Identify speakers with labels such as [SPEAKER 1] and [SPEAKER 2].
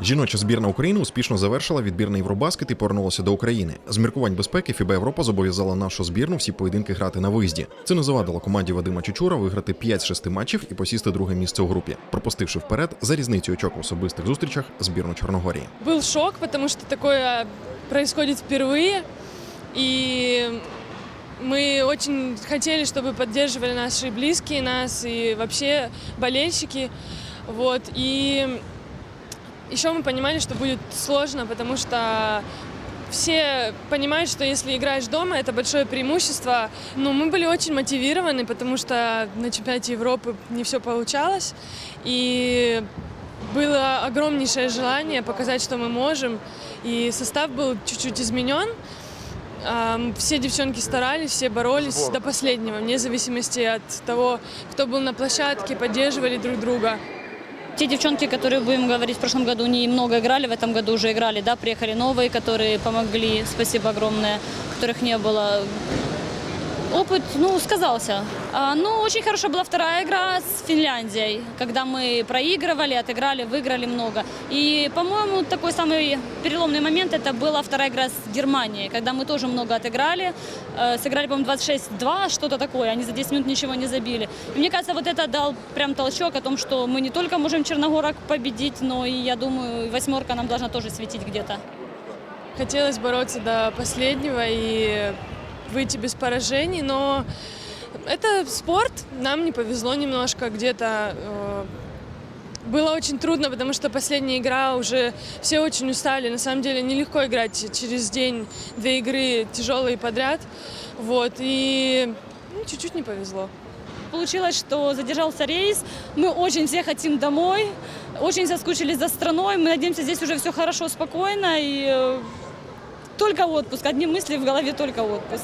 [SPEAKER 1] Жіноча збірна України успішно завершила відбір на Євробаскет і повернулася до України. З міркувань безпеки ФІБА Європа зобов'язала нашу збірну всі поєдинки грати на виїзді. Це не завадило команді Вадима Чечура виграти 5 з 6 матчів і посісти друге місце у групі, пропустивши вперед за різницю очок в особистих зустрічах збірну Чорногорії.
[SPEAKER 2] Был шок, потому что такое происходит впервые. И мы очень хотели, чтобы поддерживали наши близкие нас и вообще болельщики. Вот. И еще мы понимали, что будет сложно, потому что все понимают, что если играешь дома, это большое преимущество. Но мы были очень мотивированы, потому что на чемпионате Европы не все получалось. И было огромнейшее желание показать, что мы можем. И состав был чуть-чуть изменен. Все девчонки старались, все боролись до последнего, вне зависимости от того, кто был на площадке, поддерживали друг друга.
[SPEAKER 3] Те девчонки, которые, будем говорить, в прошлом году немного играли, в этом году уже играли, да, приехали новые, которые помогли, спасибо огромное, которых не было. Опыт, ну, сказался. А, Ну, очень хорошая была вторая игра с Финляндией, когда мы проигрывали, отыграли, выиграли много. И, по-моему, такой самый переломный момент это была вторая игра с Германией, когда мы тоже много отыграли, э, сыграли, по-моему, 26-2, что-то такое, они за 10 минут ничего не забили. И мне кажется, вот это дал прям толчок о том, что мы не только можем Черногорок победить, но и, я думаю, восьмерка нам должна тоже светить где-то.
[SPEAKER 2] Хотелось бороться до последнего и выйти без поражений, но это спорт, нам не повезло немножко, где-то э, было очень трудно, потому что последняя игра уже все очень устали. На самом деле нелегко играть через день две игры тяжелые подряд. Вот, и ну, чуть-чуть не повезло.
[SPEAKER 3] Получилось, что задержался рейс. Мы очень все хотим домой, очень соскучились за страной. Мы надеемся, здесь уже все хорошо, спокойно и э, только отпуск. Одни мысли в голове только отпуск.